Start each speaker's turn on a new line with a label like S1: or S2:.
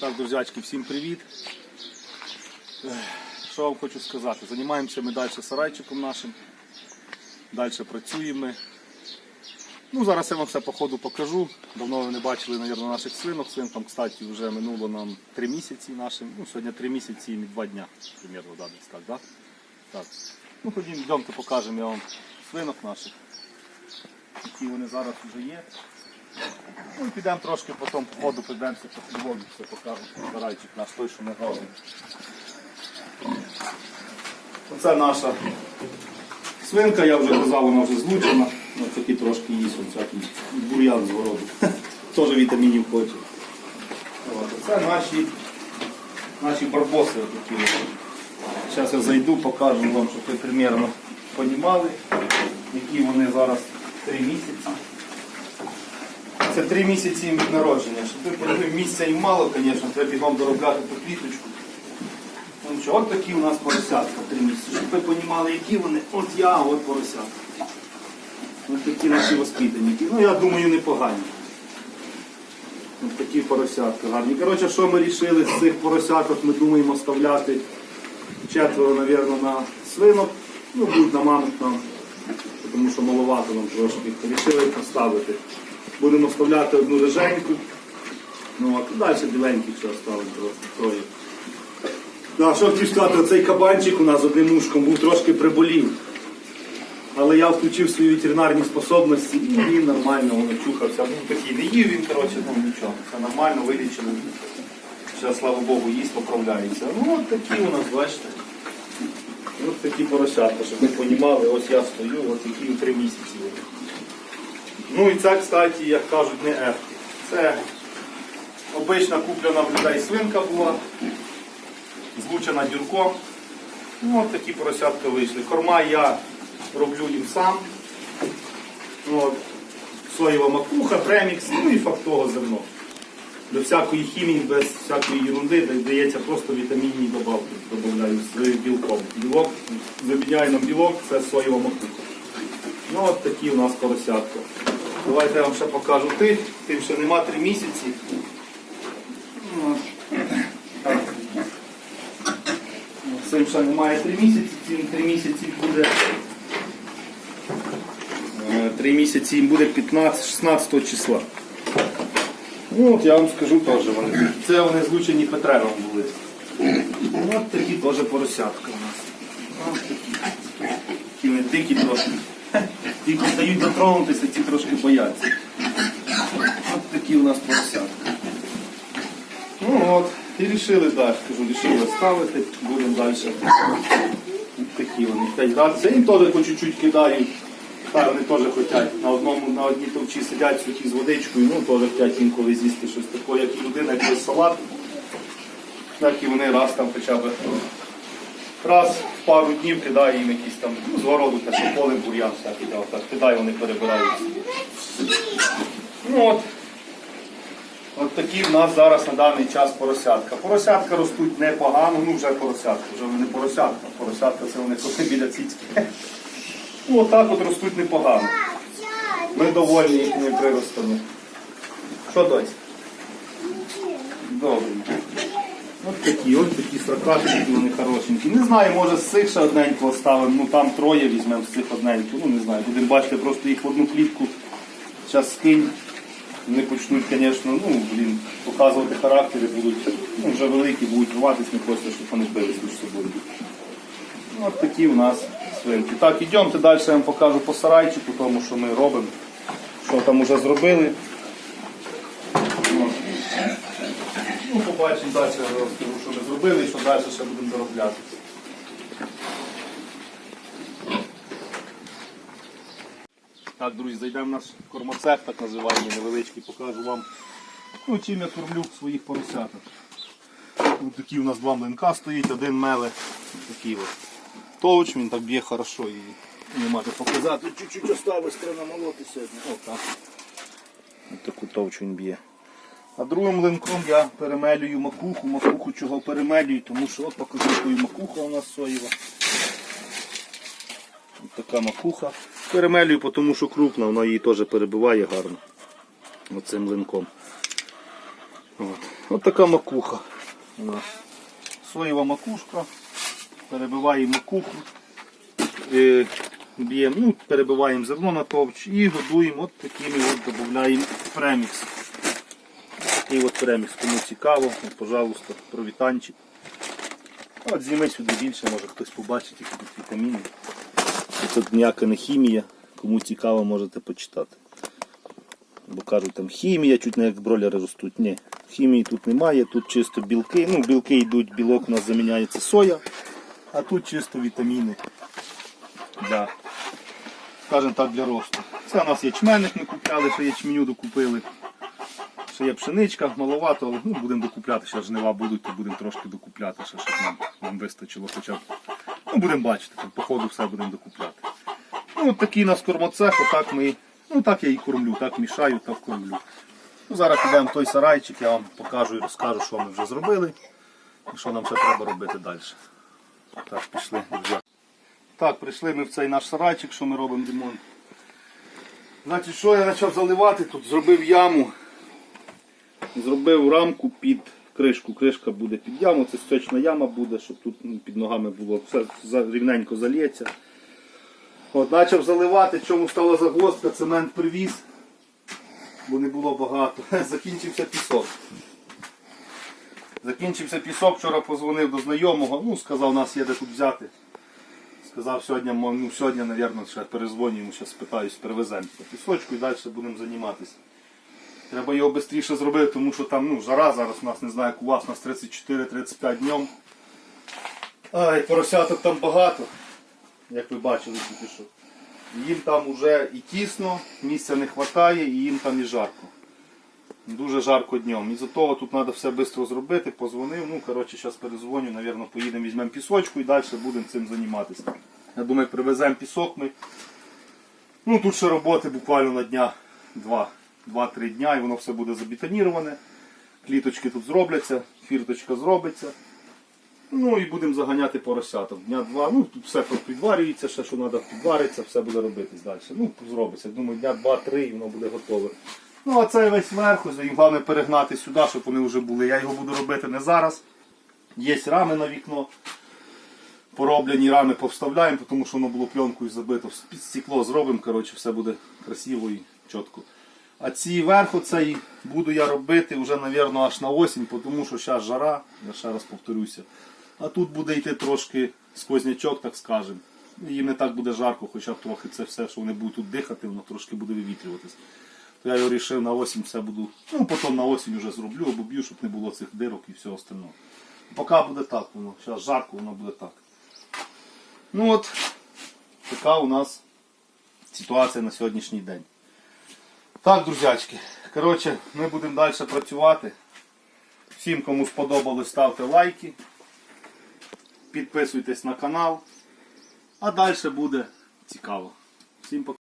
S1: Так, друзячки, всім привіт. Що вам хочу сказати? Займаємося ми далі сарайчиком нашим. Далі працюємо. Ну, зараз я вам все по ходу покажу. Давно ви не бачили, мабуть, наших свинок. Свинкам, кстати, вже минуло нам 3 місяці нашим. Ну, сьогодні 3 місяці і 2 дня, примерно, да, десь так, да? так. Ну, ходімо, йдемте, покажемо я вам свинок наших. Які вони зараз вже є. Ну підемо трошки потім по ходу підемося по футболу, все покажемо. Сарайчик наш той, що ми робимо. Оце наша свинка, я вже казав, вона вже злучена. Ось такі трошки їсть, всякий бур'ян з городу. Теж вітамінів хоче. Це наші, наші барбоси такі. Зараз я зайду, покажу вам, щоб ви примірно розуміли, які вони зараз 3 місяці. Це три місяці народження. Щоб ви поняли, місця їм мало, звісно, треба бігом доробляти по квіточку. Ну нічого, от такі у нас поросятка три місяці. Щоб ви розуміли, які вони, от я, от поросятка. Ось такі наші воспитанники. Ну я думаю, непогані. Ось такі поросятка гарні. Коротше, що ми вирішили з цих поросяток, ми думаємо оставляти четверо, мабуть, на свинок. Ну, будуть на мамок нам, тому що маловато нам трошки. Вирішили поставити. Будемо оставляти одну риженьку. Ну, а далі біленьких ще оставимо просто троє. Да, що хотів сказати, цей кабанчик у нас одним ушком був трошки приболів. Але я включив свої ветеринарні способності і він нормально воно чухався. Ну такий не їв він, коротше, ну нічого. Все нормально, вилічили. Ще, слава Богу, їсть, поправляється. Ну от такі у нас, бачите. Ось такі поросятка, щоб ви розуміли, ось я стою, ось такі три місяці. Ну і це, кстати, як кажуть, не ефті. Це обична куплена в людей свинка була, злучена дюрком. Ну, от такі поросятки вийшли. Корма я роблю їм сам. Ну, От, соєва макуха, премікс, ну і фактове зерно. Без всякої хімії, без всякої ерунди дається просто вітамінні добавки, додаю з білком. Білок, заміняє нам білок, це соєва макуха. Ну от такі у нас поросятка. Давайте я вам ще покажу тих, тим ще нема три місяці. Ну. Ну, Цим ще немає три місяці, цим три місяці буде. е, Три місяці їм буде 15, 16 числа. Ну от я вам скажу теж вони. Це вони злучені Петревом були. Ну, От такі теж поросятка у нас. Ось такі. Такі вони дикі трошки. Тільки дають дотронутися, трошки бояться. От такі у нас поросятка. Ну от, і рішили далі, кажу, рішили ставити, будемо далі. Такі вони. П'ять градусів. Я їм теж по чуть-чуть кидаю. Та вони теж хочуть на одному, на одній товчі сидять сухі з водичкою, ну теж хочуть інколи з'їсти щось таке, як і людина, якийсь салат. Так і вони раз там хоча б раз в пару днів кидаю їм якісь там ну, з городу, та що поле бур'ян всякий кидаю, вони перебирають. Ну от, от такі в нас зараз на даний час поросятка. Поросятка ростуть непогано, ну вже поросятка, вже вони поросятка. Поросятка це вони коли біля цицьки. Ну отак от ростуть непогано. Ми довольні їхніми приростами. Що дось? Добре. Ось такі, ось такі строкатики, вони хорошенькі. Не знаю, може з цих ще одненького ставимо, ну там троє візьмемо з цих одненького, ну не знаю, будемо бачити просто їх в одну клітку. Зараз скинь. Вони почнуть, звісно, ну, блін, показувати характери будуть, ну, вже великі, будуть рватися, не хочеться, щоб вони бились між собою. Ну, от такі у нас свинки. Так, ідемте далі, я вам покажу по сарайчику, тому що ми робимо, що там вже зробили. Ну, побачимо далі, я розкажу, що ми зробили і що далі ще будемо заробляти. Так, друзі, зайдемо в наш кормоцех, так називаємо невеличкий, покажу вам, ну, чим я кормлю своїх поросяток. Ось такі у нас два млинка стоїть, один меле, такий от. Товч, він так б'є хорошо і не можу показати. Чуть-чуть осталось, треба намолоти сьогодні. О, так. Ось таку товч він б'є. А другим млинком я перемелюю макуху. Макуху чого перемелюю, тому що от покажу яку макуха у нас соєва. Ось така макуха. Перемелюю, тому що крупна, вона її теж перебиває гарно. Оцим млинком. От. Ось така макуха нас. Соєва макушка. Перебиваємо макуху. Е, Б'ємо, ну, перебиваємо зерно на товч і годуємо от такими от додаємо премікс. Такий от премікс, кому цікаво, от, пожалуйста, провітанчик. От зніми сюди більше, може хтось побачить, які тут вітаміни. Тут ніяка не хімія, кому цікаво, можете почитати. Бо кажуть, там хімія, чуть не як бройлери ростуть. Ні, хімії тут немає, тут чисто білки. Ну, білки йдуть, білок у нас заміняється соя, а тут чисто вітаміни для, скажімо так, для росту. Це у нас ячменник ми купляли, ще ячменю докупили. Ще є пшеничка, маловато, але ну, будемо докупляти, ще жнива будуть, то будемо трошки докупляти, ще, щоб нам, нам вистачило хоча. Ну, будемо бачити, по ходу все будемо докупляти. Ну, от такий у нас кормоцех, отак ми, ну так я і кормлю, так мішаю, так кормлю. Ну, зараз підемо в той сарайчик, я вам покажу і розкажу, що ми вже зробили і що нам ще треба робити далі. Так, пішли вже. Так, прийшли ми в цей наш сарайчик, що ми робимо Димон. Значить, що я почав заливати тут? Зробив яму, зробив рамку під кришку. Кришка буде під яму, це сточна яма буде, щоб тут під ногами було все рівненько залється. От, почав заливати, чому стала загвоздка, цемент привіз, бо не було багато. Закінчився пісок. Закінчився пісок, вчора позвонив до знайомого, ну сказав, нас є де тут взяти. Сказав, сьогодні, ну, сьогодні, мабуть, ще перезвоню йому, зараз спитаюсь, перевеземо пісочку і далі будемо займатися. Треба його швидше зробити, тому що там ну, жара зараз у нас не знаю, як у вас, у нас 34-35 днем. Ай, поросяток там багато, як ви бачили тільки що. Їм там вже і тісно, місця не вистачає, і їм там і жарко. Дуже жарко днем. Із-за того тут треба все швидко зробити, позвонив. Ну, коротше, зараз перезвоню, напевно, поїдемо, візьмемо пісочку і далі будемо цим займатися. Я думаю, привеземо пісок ми. Ну, тут ще роботи буквально на дня 2 2-3 дня і воно все буде забетоніроване. Кліточки тут зробляться, фірточка зробиться. Ну і будемо заганяти поросяток. Дня два. Ну тут все підварюється, ще що треба підвариться, все буде робитись далі. Ну, зробиться. Думаю, дня два-три і воно буде готове. Ну а цей весь верху, їм головне перегнати сюди, щоб вони вже були. Я його буду робити не зараз. Є рами на вікно. Пороблені рами повставляємо, тому що воно було пленкою забито. Під стекло зробимо, коротше, все буде красиво і чітко. А ці верху цей буду я робити вже, мабуть, аж на осінь, тому що зараз жара, я ще раз повторюся. А тут буде йти трошки сквознячок, так скажемо. Їм не так буде жарко, хоча б трохи це все, що вони будуть тут дихати, воно трошки буде вивітрюватись. То я його вирішив на осінь все буду. Ну, потім на осінь вже зроблю, обоб'ю, щоб не було цих дирок і всього остального. Поки буде так воно. Зараз жарко, воно буде так. Ну от, така у нас ситуація на сьогоднішній день. Так, друзячки, коротше, ми будемо далі працювати. Всім, кому сподобалось, ставте лайки. Підписуйтесь на канал. А далі буде цікаво. Всім пока.